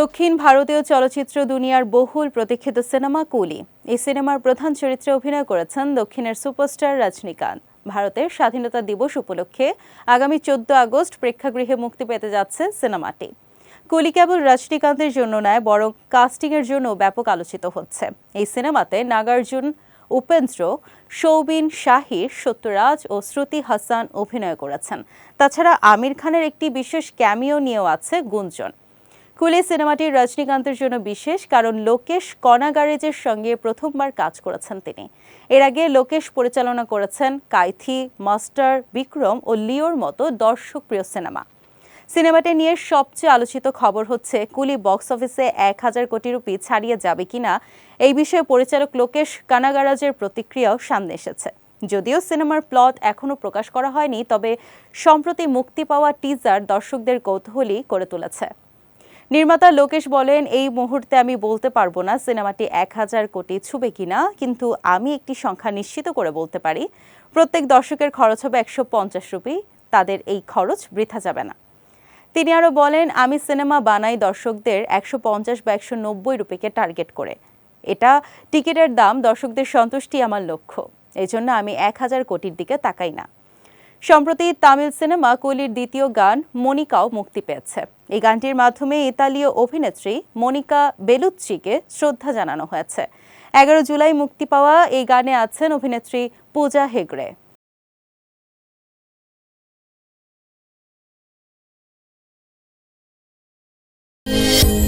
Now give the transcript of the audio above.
দক্ষিণ ভারতীয় চলচ্চিত্র দুনিয়ার বহুল প্রতীক্ষিত সিনেমা কুলি। এই সিনেমার প্রধান চরিত্রে অভিনয় করেছেন দক্ষিণের সুপারস্টার রজনীকান্ত। ভারতের স্বাধীনতা দিবস উপলক্ষে আগামী চোদ্দ আগস্ট প্রেক্ষাগৃহে মুক্তি পেতে যাচ্ছে সিনেমাটি। কুলি কেবল রজনীকান্তের জন্য নয়, বরং কাস্টিংয়ের জন্য ব্যাপক আলোচিত হচ্ছে। এই সিনেমাতে নাগার্জুন উপেন্দ্র সৌবিন শাহির সত্যরাজ ও শ্রুতি হাসান অভিনয় করেছেন। তাছাড়া আমির খানের একটি বিশেষ ক্যামিও নিয়েও আছে গুঞ্জন। কুলি সিনেমাটি রজনীকান্তের জন্য বিশেষ কারণ লোকেশ কনাগারেজের সঙ্গে প্রথমবার কাজ করেছেন তিনি। এর আগে লোকেশ পরিচালনা করেছেন কাইথি, মাস্টার, বিক্রম ও লিওর মতো দর্শকপ্রিয় সিনেমা। সিনেমাটি নিয়ে সবচেয়ে আলোচিত খবর হচ্ছে, কুলি বক্স অফিসে এক হাজার কোটি রুপি ছাড়িয়ে যাবে কিনা, এই বিষয়ে পরিচালক লোকেশ কানাগারাজের প্রতিক্রিয়াও সামনে এসেছে। যদিও সিনেমার প্লট এখনও প্রকাশ করা হয়নি, তবে সম্প্রতি মুক্তি পাওয়া টিজার দর্শকদের কৌতূহলী করে তুলেছে। নির্মাতা লোকেশ বলেন, এই মুহূর্তে আমি বলতে পারব না সিনেমাটি এক হাজার কোটি ছুবে কিনা, কিন্তু আমি একটি সংখ্যা নিশ্চিত করে বলতে পারি। প্রত্যেক দর্শকের খরচ হবে একশো পঞ্চাশ রুপি, তাদের এই খরচ বৃথা যাবে না। তিনি আরও বলেন, আমি সিনেমা বানাই দর্শকদের একশো পঞ্চাশ বা একশো নব্বই রুপিকে টার্গেট করে। এটা টিকিটের দাম দর্শকদের সন্তুষ্টি আমার লক্ষ্য। এই জন্য আমি এক হাজার কোটির দিকে তাকাই না। সম্প্রতি তামিল সিনেমা কুলির দ্বিতীয় গান মনিকাও মুক্তি পেয়েছে। এই গানটির মাধ্যমে ইতালীয় অভিনেত্রী মনিকা বেলুচ্চিকে শ্রদ্ধা জানানো হয়েছে। এগারো জুলাই মুক্তি পাওয়া এই গানে আছেন অভিনেত্রী পূজা হেগড়ে। 嗯。